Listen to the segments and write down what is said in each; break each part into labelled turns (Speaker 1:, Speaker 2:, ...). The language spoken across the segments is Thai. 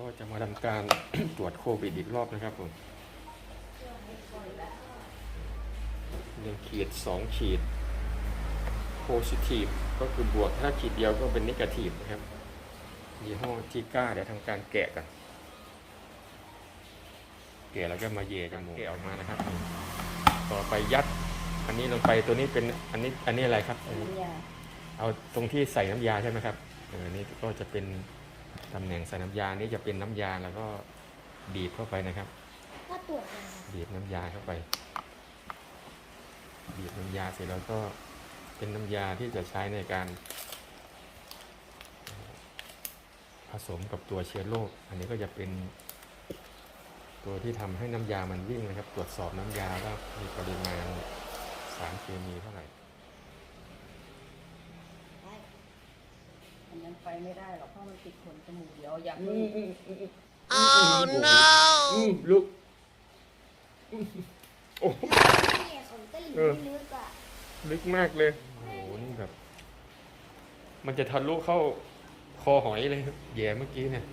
Speaker 1: ก็จะมาทำการตรวจโควิดอีกรอบนะครับผมหนึ่งขีดสองขีด positive ก็คือบวกถ้าขีดเดียวก็เป็น negative นะครับยี่ห้อจิก้าเดี๋ยวทำการแกะกัน แกะแล้วก็มาเย่จมูกแกะออกมานะครับ ต่อไปยัด อันนี้ลงไปตัวนี้เป็นอันนี้อันนี้อะไรครับอันนี้
Speaker 2: น้ำยา
Speaker 1: เอาตรงที่ใส่น้ำยาใช่ไหมครับเออนี่ก็จะเป็น ตำแหน่งใส่น้ำยานี่จะเป็นน้ำยาแล้วก็บีบเข้าไปนะครับ
Speaker 3: ก็ตรวจแล้ว
Speaker 1: บีบน้ำยาเข้าไป บีบน้ำยาเสร็จแล้วก็เป็นน้ำยาที่จะใช้ในการ ผสมกับตัวเชื้อโรคอันนี้ก็จะเป็นตัวที่ทำให้น้ำยามันวิ่งนะครับ ตรวจสอบน้ำยาว่ามีปริมาณสารเคมีเท่าไหร่
Speaker 2: อันนั้นไปไม่ได้หรอกเพราะมันติดขนจมูกเดี๋ยวอย่า
Speaker 1: อื
Speaker 2: เพิ่ง
Speaker 1: มอืมอืมอืมอืมอืมลุกอืมโอ้โห
Speaker 3: เนี่ยของก็หลี
Speaker 1: เออ
Speaker 3: ลึกอะ
Speaker 1: ลึกมากเลย โอ้โห นี่แบบ มันจะทะลุเข้าคอหอยเลยครับแย่เมื่อกี้เนี่ย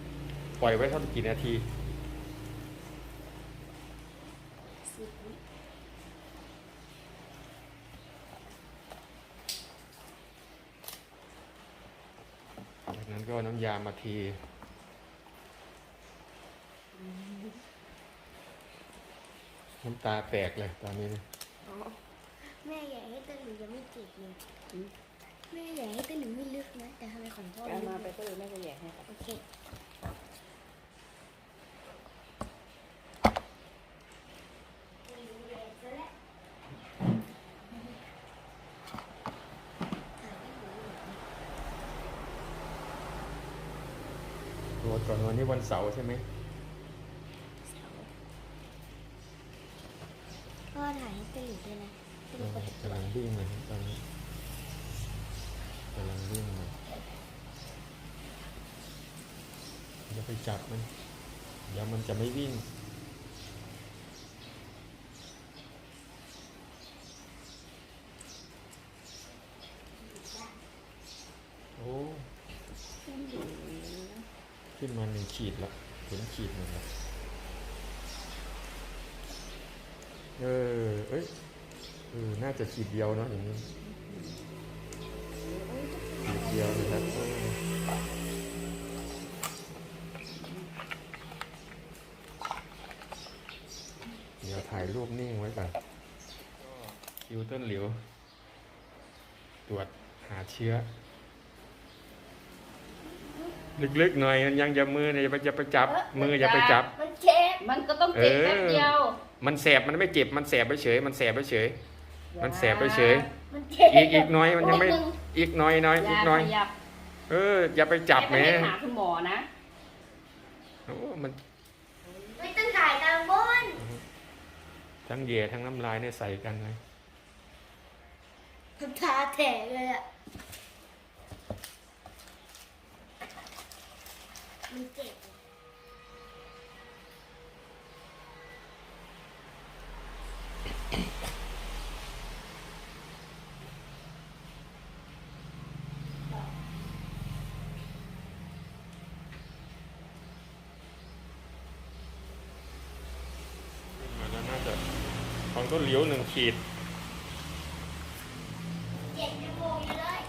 Speaker 1: ปล่อยไว้เท่ากี่นาที
Speaker 3: สิบวิ
Speaker 1: กนั้นก็เอาน้ำยามาที น้ำตาแตกเลยตอนนี้นะ
Speaker 3: อ๋อแม่ใหญ่ให้ตะหลิวยังไม่เจ็บเลยแม่ใหญ่ให้ตะหลิวไม่ลึกนะ แต่ทำไมของพ่อ
Speaker 2: เอา
Speaker 3: ลึ
Speaker 2: มากไปก็เลยแม่จะแยกให้ครับ
Speaker 3: โอเค
Speaker 1: ตรวจก่อนวันนี้วันเสาร์ใช่ไหม
Speaker 3: พ่อถ่ายให้ตะหลิวด้วยนะตะห
Speaker 1: เอ
Speaker 3: ลิว
Speaker 1: อก
Speaker 3: ด
Speaker 1: กำลังวิ่งเลยครับตอนนี้กำลังวิ่งเลยอย่าไปจับมันเดี๋ยวมันจะไม่วิ่ง โอ้ ขึ้นมาหนึ่งขีดละเห็นขีดหนึ่งละเออ เอ้ยเออน่าจะขีดเดียวเนาะอย่างนี้ขีดเดียวนะครับเออเดี๋ยวถ่ายรูปนิ่งไว้ก่อนคิวต้นหลิวตรวจหาเชื้อ ลึกๆหน่อยยังอย่ามือเนี่ยอย่าไปอย่าไปจับ มืออย่าไปจับ
Speaker 3: มันเจ็บ
Speaker 2: มันก็ต้องเจ็บ
Speaker 1: เออ
Speaker 2: แป๊บเดียว
Speaker 1: มันแสบมันไม่เจ็บมันแสบไปเฉย มันแสบไปเฉย มันแสบไปเฉย
Speaker 3: มันเจ็บ
Speaker 1: อีกอีกหน้อยมันยังไม่
Speaker 3: นิดนึ
Speaker 1: อีกหน้อยหน้อย
Speaker 2: อ
Speaker 1: อี
Speaker 2: ย่าก
Speaker 1: หน้อย
Speaker 2: ขยับ
Speaker 1: เออ อย่าไปจับแหม
Speaker 2: แม่ไปหาคุณหมอนะ
Speaker 1: โอ้มัน
Speaker 3: ไม่ต้องถ่ายตามบน
Speaker 1: ทั้งเหย่ทั้งน้ำลายเนี่ยใส่กันเลย
Speaker 3: ตาแตกเลยอะ มันเจ็บ
Speaker 1: มาแล้วน่าจะของต้นเหลียวหนึ่งขีด
Speaker 3: เจ็บจมูกอยู่เลย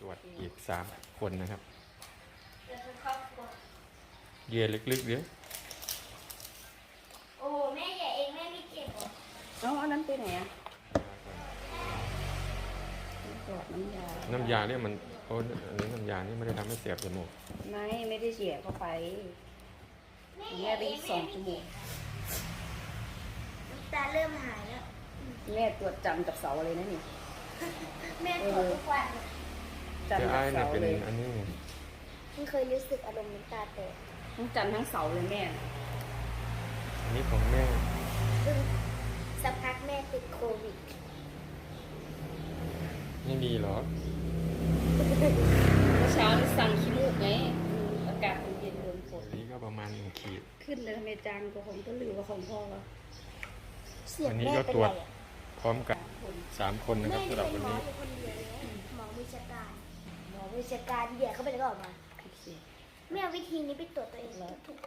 Speaker 1: ตรวจ อีกสามคนนะครับ
Speaker 3: เดี๋ยวเป็นครอบครัว
Speaker 1: เหย่ลึกๆเดี๋ยว
Speaker 3: โอ้แม่ใหญ่เองแม่ไม่เจ็บเหรอ
Speaker 2: เอาอันนั้นไปไหนอะตรวจน้ำยา
Speaker 1: น้ำยาเนี่ยมันโอ้อันนี้น้ำยานี่ไม่ได้ทำให้เสียบจมูก
Speaker 2: ไม่ไม่ได้เสียเข้าไปแม่ไปอีกสองจมูก
Speaker 3: น้ำตาเริ่มหายแล้ว
Speaker 2: แม่ตรวจจันทร์กับเสาร์เลยนะนี่
Speaker 3: แม่ตรวจทุกวัน
Speaker 2: จันท
Speaker 1: ย
Speaker 2: ร์
Speaker 1: ทั้
Speaker 2: ง
Speaker 1: เนี่
Speaker 2: สาย
Speaker 1: เป็น
Speaker 2: ลย
Speaker 1: อันนี้เน
Speaker 3: ไม่เคยรู้สึกอารมณ์น้ำตาแตก
Speaker 2: ต้งจันทร์ทั้งเสาเลยแม่
Speaker 1: อันนี้ของแม่
Speaker 3: ซักพักแม่ติดโควิด
Speaker 1: นี่ดีเหรอ
Speaker 2: เมื่เช้านี่สั่งขี้มูกไงอากาศมัน
Speaker 1: เย็นโด
Speaker 2: นฝนอ
Speaker 1: ันนี้ก็ประมาณหนึ่ง
Speaker 2: ขีด ขึ้นเลยทำไมจังกว่าของต้นหรือว่าของพ่อวะ
Speaker 1: อันนี้ก็ตรวจพร้อมกันสามคนนะครับสำหรับวัน
Speaker 3: นี้ วิชาการเดี๋ย่เขาไปแล้วก็ออกมาแม่วิธีนี้ไปตรวจตัวเองถูก